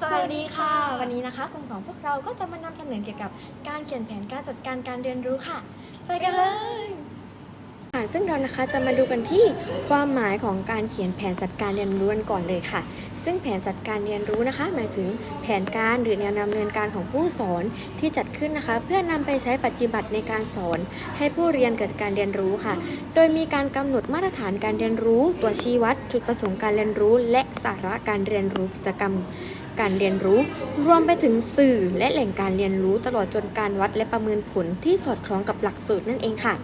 สวัสดีค่ะ วันนี้นะคะกลุ่มของพวกเราก็จะมานำเสนอเกี่ยวกับการเขียนแผนการจัดการการเรียนรู้ค่ะ ไปกันเลยค่ะซึ่งเรานะคะจะมาดูกันที่ความหมายของการเขียนแผนจัดการเรียนรู้กันก่อนเลยค่ะ ซึ่งแผนจัดการเรียนรู้นะคะ หมายถึงแผนการหรือแนวดำเนินการของผู้สอนที่จัดขึ้นนะคะ เพื่อนำไปใช้ปฏิบัติในการสอน ให้ผู้เรียนเกิดการเรียนรู้ค่ะ โดยมีการกำหนดมาตรฐานการเรียนรู้ ตัวชี้วัด จุดประสงค์การเรียนรู้ และสาระการเรียนรู้กิจกรรม การเรียนรู้ รวมไปถึงสื่อและแหล่งการเรียนรู้ตลอดจนการวัดและประเมินผลที่สอดคล้องกับหลักสูตรนั่นเองค่ะ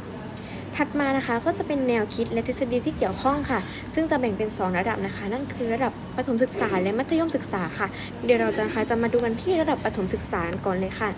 ถัดมานะคะก็จะเป็นแนวคิดและทฤษฎีที่เกี่ยวข้องค่ะ ซึ่งจะแบ่งเป็น 2 ระดับนะคะ นั่นคือระดับประถมศึกษาและมัธยมศึกษาค่ะ เดี๋ยวเราจะนะคะจะมาดูกันที่ระดับประถมศึกษาก่อนเลยค่ะ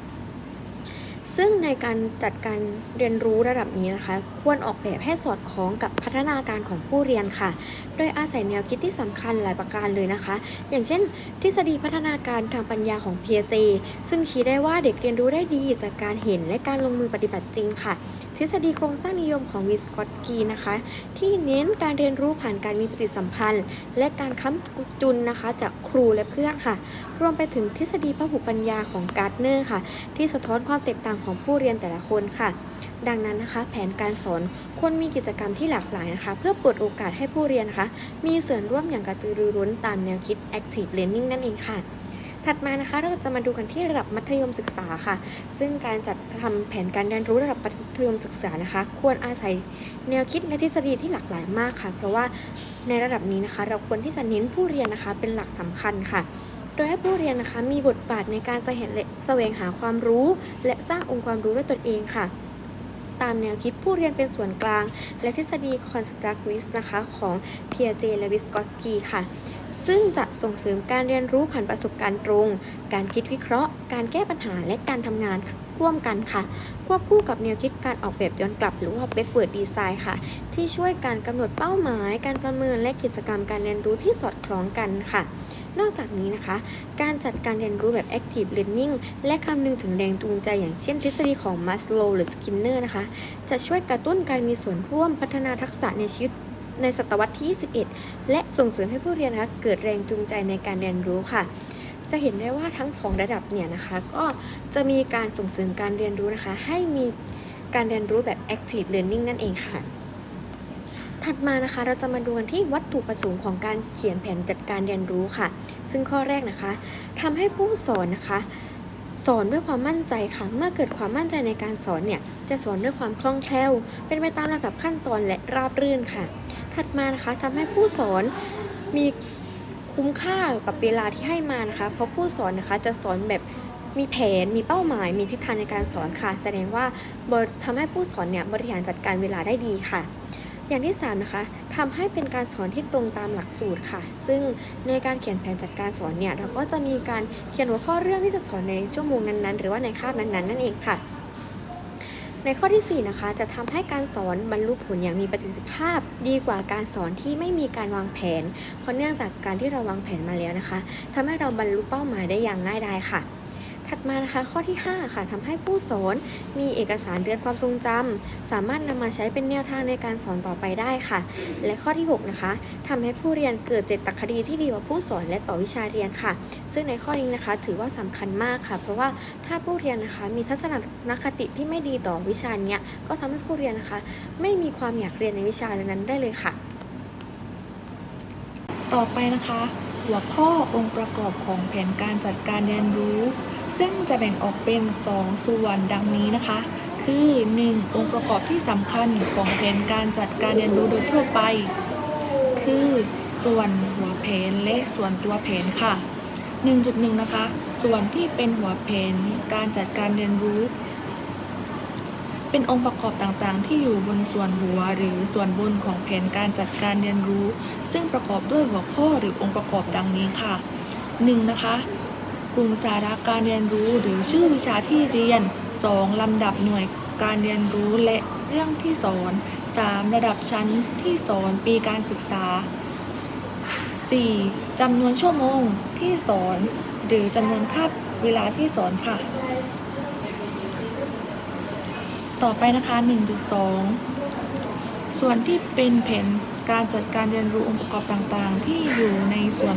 ซึ่งในการจัดการเรียนรู้ระดับนี้นะคะ ควรออกแบบให้สอดคล้องกับพัฒนาการของผู้เรียนค่ะ โดยอาศัยแนวคิดที่สำคัญหลายประการเลยนะคะ อย่างเช่น ทฤษฎีพัฒนาการทางปัญญาของ Piaget ซึ่งชี้ได้ว่าเด็กเรียนรู้ได้ดีจากการเห็นและการลงมือปฏิบัติจริงค่ะ ทฤษฎีโครงสร้างนิยมของวิสกอตกีนะคะ ที่เน้นการเรียนรู้ผ่านการมีปฏิสัมพันธ์ และการค้ำจุนนะคะ จากครูและเพื่อนค่ะ รวมไปถึงทฤษฎีพหุปัญญาของการ์ดเนอร์ค่ะ ที่สะท้อนความแตกต่างของผู้เรียนแต่ละคนค่ะ ดังนั้นนะคะ แผนการสอนควรมีกิจกรรมที่หลากหลายนะคะ เพื่อเปิดโอกาสให้ผู้เรียนนะคะ มีส่วนร่วมอย่างกระตือรือร้นตามแนวคิด active learning นั่นเองค่ะถัดมานะคะเราจะมาดูกันที่ระดับมัธยมศึกษาค่ะ ซึ่งการจัดทำแผนการเรียนรู้ระดับมัธยมศึกษานะคะ ควรอาศัยแนวคิดและทฤษฎีที่หลากหลายมากค่ะ เพราะว่าในระดับนี้นะคะ เราควรที่จะเน้นผู้เรียนนะคะเป็นหลักสำคัญค่ะ โดยให้ผู้เรียนนะคะมีบทบาทในการแสวงแสวงหาความรู้ และสร้างองค์ความรู้ด้วยตนเองค่ะ ตามแนวคิดผู้เรียนเป็นส่วนกลาง และทฤษฎี constructivist นะคะของ Piaget และ Vygotsky ค่ะซึ่งจะส่งเสริมการเรียนรู้ผ่านประสบการณ์ตรง การคิดวิเคราะห์ การแก้ปัญหาและการทำงานร่วมกันค่ะ ควบคู่กับแนวคิดการออกแบบย้อนกลับหรือว่า backward design ค่ะ ที่ช่วยการกำหนดเป้าหมาย การประเมินและกิจกรรมการเรียนรู้ที่สอดคล้องกันค่ะ นอกจากนี้นะคะ การจัดการเรียนรู้แบบ active learning และคำนึงถึงแรงจูงใจอย่างเช่นทฤษฎีของ Maslow หรือ Skinner นะคะ จะช่วยกระตุ้นการมีส่วนร่วมพัฒนาทักษะในชีวิตในศตวรรษที่ 21 และส่งเสริมให้ผู้เรียนนะคะเกิดแรงจูงใจในการเรียนรู้ค่ะ จะเห็นได้ว่าทั้ง 2 ระดับเนี่ยนะคะ ก็จะมีการส่งเสริมการเรียนรู้นะคะ ให้มีการเรียนรู้แบบ active learning นั่นเองค่ะ ถัดมานะคะเราจะมาดูกันที่วัตถุประสงค์ของการเขียนแผนจัดการเรียนรู้ค่ะ ซึ่งข้อแรกนะคะทำให้ผู้สอนนะคะ สอนด้วยความมั่นใจค่ะ เมื่อเกิดความมั่นใจในการสอนเนี่ย จะสอนด้วยความคล่องแคล่ว เป็นไปตามลำดับขั้นตอนและราบรื่นค่ะ ถัดมานะคะทำให้ผู้สอนมีคุ้มค่ากับเวลาที่ให้มานะคะ เพราะผู้สอนนะคะจะสอนแบบมีแผน มีเป้าหมาย มีทิศทางในการสอนค่ะ แสดงว่าบริทำให้ผู้สอนเนี่ยบริหารจัดการเวลาได้ดีค่ะ อย่างที่3นะคะทำให้เป็นการสอนที่ตรงตามหลักสูตรค่ะ ซึ่งในการเขียนแผนจัดการสอนเนี่ยเราก็จะมีการเขียนหัวข้อเรื่องที่จะสอนในชั่วโมงนั้นๆ หรือว่าในคาบนั้นๆนั่นเองค่ะในข้อที่ 4 นะคะ จะทำให้การสอนบรรลุผลอย่างมีประสิทธิภาพ ดีกว่าการสอนที่ไม่มีการวางแผน เพราะเนื่องจากการที่เราวางแผนมาแล้วนะคะทำให้เราบรรลุเป้าหมายได้อย่างง่ายดายค่ะ ถัดมานะคะข้อที่ 5 ค่ะทำให้ผู้สอนมีเอกสารเตือนความทรงจำสามารถนำมาใช้เป็นแนวทางในการสอนต่อไปได้ค่ะ และข้อที่ 6 นะคะทำให้ผู้เรียนเกิดเจตคดีที่ดีกว่าผู้สอนและต่อวิชาเรียนค่ะ ซึ่งในข้อนี้นะคะ ถือว่าสำคัญมากค่ะ เพราะว่าถ้าผู้เรียนนะคะ มีทัศนคติที่ไม่ดีต่อวิชาเนี้ยก็ทำให้ผู้เรียนนะคะ ไม่มีความอยากเรียนในวิชานั้นได้เลยค่ะ ต่อไปนะคะ หัวข้อองค์ประกอบของแผนการจัดการเรียนรู้ ซึ่งจะแบ่งออกเป็น 2 ส่วนดังนี้นะคะ คือ 1. องค์ประกอบที่สำคัญของแผนการจัดการเรียนรู้โดยทั่วไป คือ ส่วนหัวแผนและส่วนตัวแผนค่ะ 1.1 นะคะ ส่วนที่เป็นหัวแผนการจัดการเรียนรู้ เป็นองค์ประกอบต่างๆ ที่อยู่บนส่วนหัวหรือส่วนบนของแผนการจัดการเรียนรู้ ซึ่งประกอบด้วยหัวข้อหรือองค์ประกอบดังนี้ค่ะ 1. นะคะ ลุ่มสาระการเรียนรู้หรือชื่อวิชาที่เรียน 2. ลำดับหน่วยการเรียนรู้และเรื่องที่สอน 3. ระดับชั้นที่สอนปีการศึกษา 4. จำนวนชั่วโมงที่สอน หรือจำนวนคาบเวลาที่สอนค่ะ ต่อไปนะคะ 1.2 ส่วนที่เป็นแผนการจัดการเรียนรู้องค์ประกอบต่างๆ ที่อยู่ในส่วน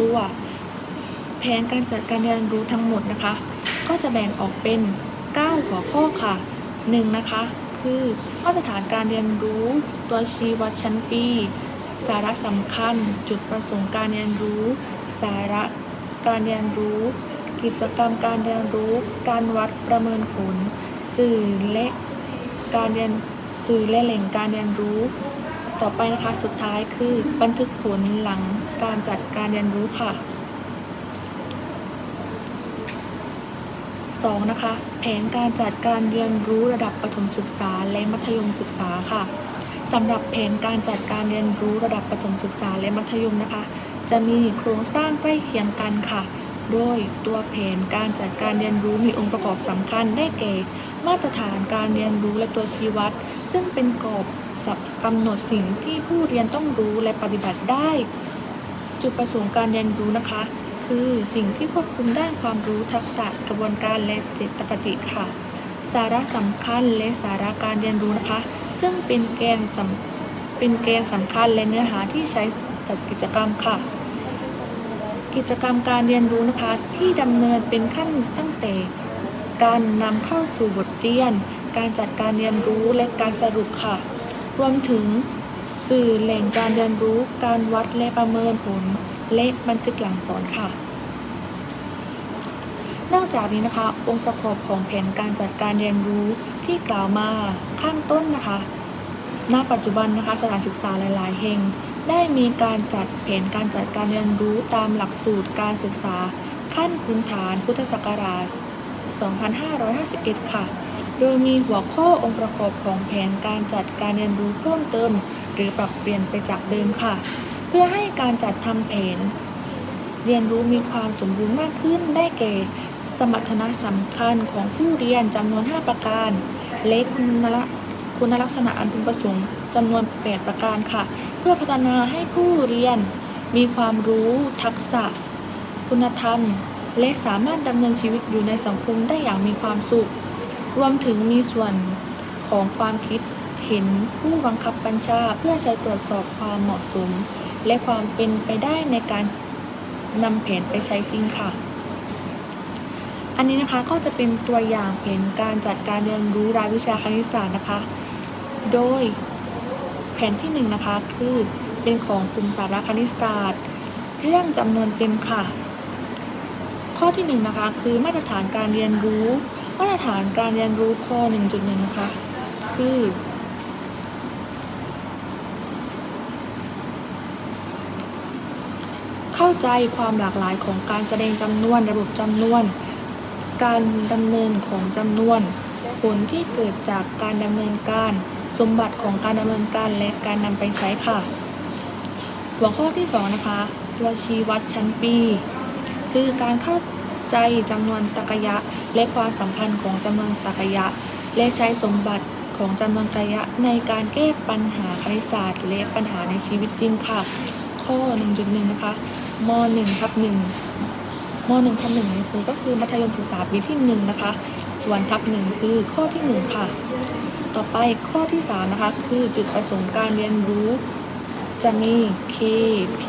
ตัว แผนการจัดการเรียนรู้ทั้งหมดนะคะ ก็จะแบ่งออกเป็น 9 หัวข้อค่ะ 1. นะคะคือมาตรฐานการเรียนรู้ตัวชี้วัดชั้นปี สาระสำคัญ จุดประสงค์การเรียนรู้ สาระการเรียนรู้ กิจกรรมการเรียนรู้ การวัดประเมินผล สื่อและการเรียนสื่อและแหล่งการเรียนรู้ ต่อไปนะคะสุดท้ายคือบันทึกผลหลังการจัดการเรียนรู้ค่ะ 2. นะคะ แผนการจัดการเรียนรู้ระดับประถมศึกษาและมัธยมศึกษาค่ะสำหรับแผนการจัดการเรียนรู้ระดับประถมศึกษาและมัธยมนะคะ จะมีโครงสร้างใกล้เคียงกันค่ะ โดยตัวแผนการจัดการเรียนรู้มีองค์ประกอบสำคัญได้แก่ มาตรฐานการเรียนรู้และตัวชี้วัด ซึ่งเป็นกรอบสับกำหนดสิ่งที่ผู้เรียนต้องรู้และปฏิบัติได้ จุดประสงค์การเรียนรู้นะคะ คือสิ่งที่ควบคุมด้านความรู้ทักษะกระบวนการและเจตปฏิค่ะ สาระสำคัญและสาระการเรียนรู้นะคะ ซึ่งเป็นแกนสำเป็นแกนสำคัญและเนื้อหาที่ใช้จัดกิจกรรมค่ะ กิจกรรมการเรียนรู้นะคะที่ดำเนินเป็นขั้นตั้งแต่การนำเข้าสู่บทเรียน การจัดการเรียนรู้และการสรุปค่ะ รวมถึงสื่อแหล่งการเรียนรู้ การวัดและประเมินผล และบันทึกหลังสอนค่ะ นอกจากนี้นะคะ องค์ประกอบของแผนการจัดการเรียนรู้ที่กล่าวมาข้างต้นนะคะ ณ ปัจจุบันนะคะ สถานศึกษาหลาย ๆ แห่งได้มีการจัดแผนการจัดการเรียนรู้ตามหลักสูตรการศึกษา ขั้นพื้นฐานพุทธศักราช 2551 ค่ะ โดยมีหัวข้อองค์ประกอบของแผนการจัดการเรียนรู้เพิ่มเติม หรือปรับเปลี่ยนไปจากเดิมค่ะ พื่อให้การจัดทำแผน เรียนรู้มีความสมบูรณ์มากขึ้นได้แก่ สมรรถนะสำคัญของผู้เรียนจำนวน 5 ประการ และคุณลักษณคุณลักษณะอันพึงประสงค์จำนวน 8 ประการค่ะ เพื่อพัฒนาให้ผู้เรียนมีความรู้ ทักษะ คุณธรรม และสามารถดำเนินชีวิตอยู่ในสังคมได้อย่างมีความสุข รวมถึงมีส่วนของความคิดเห็นผู้บังคับบัญชาเพื่อใช้ตรวจสอบความเหมาะสม และความเป็นไปได้ในการนำแผนไปใช้จริงค่ะ อันนี้นะคะก็จะเป็นตัวอย่างแผนการจัดการเรียนรู้รายวิชาคณิตศาสตร์นะคะ โดยแผนที่หนึ่งนะคะคือเป็นของกลุ่มสาระคณิตศาสตร์ เรื่องจำนวนเต็มค่ะ ข้อที่หนึ่งนะคะคือมาตรฐานการเรียนรู้ มาตรฐานการเรียนรู้ข้อ 1.1 นะคะ คือ เข้าใจความหลากหลายของการแสดงจำนวนระบบจำนวน การดำเนินของจำนวน ผลที่เกิดจากการดำเนินการ สมบัติของการดำเนินการและการนำไปใช้ค่ะ หัวข้อที่สองนะคะ ตัวชี้วัดชั้นปี คือการเข้าใจจำนวนตรรกยะ และความสัมพันธ์ของจำนวนตรรกยะ และใช้สมบัติของจำนวนตรรกยะในการแก้ปัญหาคณิตศาสตร์ และปัญหาในชีวิตจริงค่ะข้อ 1.1 นะคะ ม .1 ทับ1ม .1 ทับ1นี่คือก็คือมัธยมศึกษาปีที่1นะคะ ส่วนทับ1คือข้อที่1ค่ะ ต่อไปข้อที่3นะคะ คือจุดประสงค์การเรียนรู้ จะมี K P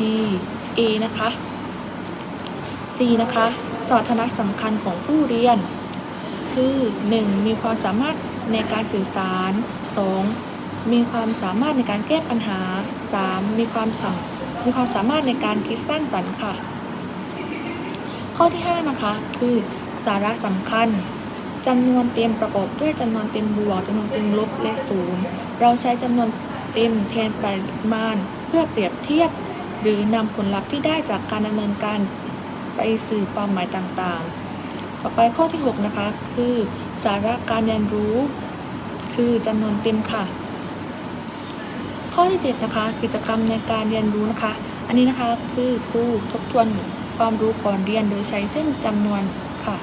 A นะคะ C นะคะสมรรถนะสำคัญของผู้เรียน คือ 1. มีความสามารถในการสื่อสาร 2. มีความสามารถในการแก้ปัญหา 3. มีความสาม มีความสามารถในการคิดสร้างสรรค์ค่ะ ข้อที่ 5 นะคะ คือ สาระสำคัญจำนวนเต็มประกอบด้วยจำนวนเต็มบวกจำนวนเต็มลบและศูนย์เราใช้จำนวนเต็มแทนปริมาณ เพื่อเปรียบเทียบ หรือนำผลลัพธ์ที่ได้จากการดำเนินการไปสื่อความหมายต่างๆ ต่อไปข้อที่ 6 นะคะ คือ สาระการเรียนรู้ คือจำนวนเต็มค่ะ ข้อที่7นะคะกิจกรรมในการเรียนรู้นะคะ อันนี้นะคะคือครูทบทวนความรู้ก่อนเรียนโดยใช้เส้นจำนวนค่ะ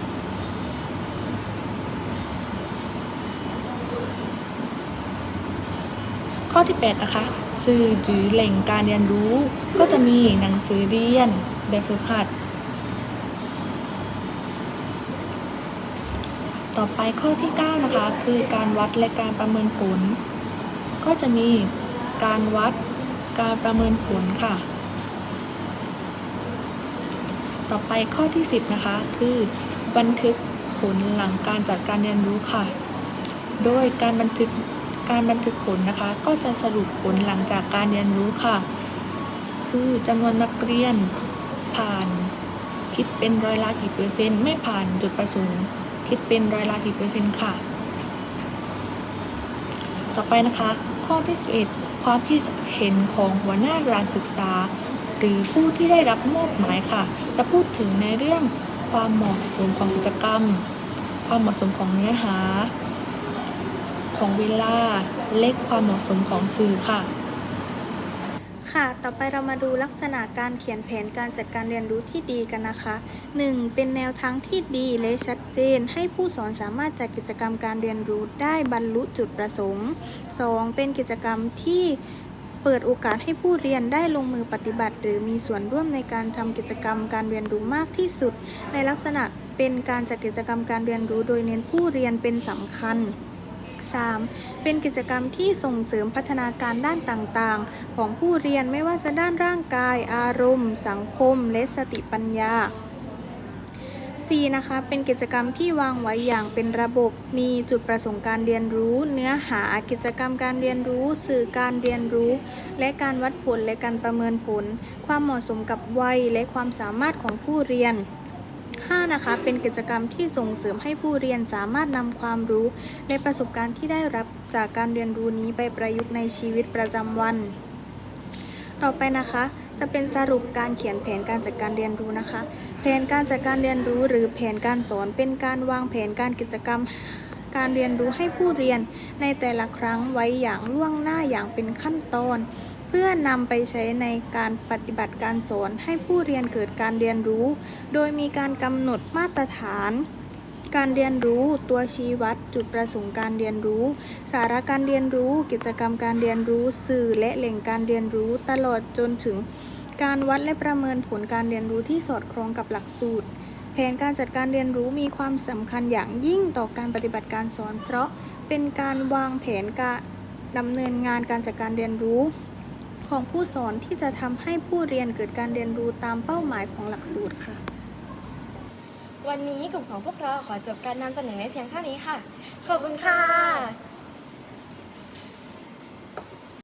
ข้อที่8นะคะสื่อหรือแหล่งการเรียนรู้ ก็จะมีหนังสือเรียนแบบฝึกหัด ต่อไปข้อที่ 9 นะคะ คือการวัดและการประเมินผล ก็จะมี การวัด การประเมินผลค่ะ ต่อไปข้อที่ 10 นะคะ คือบันทึกผลหลังการจัดการเรียนรู้ค่ะ โดยการบันทึกการบันทึกผลนะคะ ก็จะสรุปผลหลังจากการเรียนรู้ค่ะ คือจำนวนนักเรียนผ่านคิดเป็นร้อยละกี่เปอร์เซ็นต์ไม่ผ่านจุดประสงค์ คิดเป็นร้อยละกี่เปอร์เซ็นต์ค่ะ ต่อไปนะคะ ข้อที่11 ความคิดเห็นของหัวหน้าการศึกษา หรือผู้ที่ได้รับมอบหมายค่ะ จะพูดถึงในเรื่องความเหมาะสมของกิจกรรม ความเหมาะสมของเนื้อหา ของเวลา เลขความเหมาะสมของสื่อค่ะ ค่ะ ต่อไปเรามาดูลักษณะการเขียนแผนการจัดการเรียนรู้ที่ดีกันนะคะ 1. เป็นแนวทางที่ดีและชัดเจน ให้ผู้สอนสามารถจัดกิจกรรมการเรียนรู้ได้บรรลุจุดประสงค์ 2. เป็นกิจกรรมที่เปิดโอกาสให้ผู้เรียนได้ลงมือปฏิบัติ หรือมีส่วนร่วมในการทำกิจกรรมการเรียนรู้มากที่สุด ในลักษณะเป็นการจัดกิจกรรมการเรียนรู้โดยเน้นผู้เรียนเป็นสำคัญ 3. เป็นกิจกรรมที่ส่งเสริมพัฒนาการด้านต่างๆ ของผู้เรียนไม่ว่าจะด้านร่างกาย อารมณ์ สังคม และสติปัญญา 4. นะคะ เป็นกิจกรรมที่วางไว้อย่างเป็นระบบ มีจุดประสงค์การเรียนรู้ เนื้อหา กิจกรรมการเรียนรู้ สื่อการเรียนรู้ และการวัดผลและการประเมินผล ความเหมาะสมกับวัยและความสามารถของผู้เรียน 5. นะคะเป็นกิจกรรมที่ส่งเสริมให้ผู้เรียนสามารถนำความรู้และประสบการณ์ที่ได้รับจากการเรียนรู้นี้ไปประยุกต์ในชีวิตประจำวัน ต่อไปนะคะ จะเป็นสรุปการเขียนแผนการจัดการเรียนรู้นะคะ แผนการจัดการเรียนรู้ หรือแผนการสอนเป็นการวางแผนการกิจกรรมการเรียนรู้ให้ผู้เรียนในแต่ละครั้งไว้อย่างล่วงหน้าอย่างเป็นขั้นตอน พื่อนำไปใช้ในการปฏิบัติการสอนให้ผู้เรียนเกิดการเรียนรู้ โดยมีการกำหนดมาตรฐาน การเรียนรู้ ตัวชี้วัด จุดประสงค์การเรียนรู้ สาระการเรียนรู้ กิจกรรมการเรียนรู้ สื่อและแหล่งการเรียนรู้ ตลอดจนถึง การวัดและประเมินผลการเรียนรู้ที่สอดคล้องกับหลักสูตร แผนการจัดการเรียนรู้มีความสำคัญอย่างยิ่งต่อการปฏิบัติการสอน เพราะเป็นการวางแผนการดำเนินงานการจัดการเรียนรู้ ของผู้สอนที่จะทำให้ผู้เรียนเกิดการเรียนรู้ตามเป้าหมายของหลักสูตรค่ะ วันนี้กลุ่มของพวกเราขอจบการนำเสนอไว้เพียงเท่านี้ค่ะ ขอบคุณค่ะ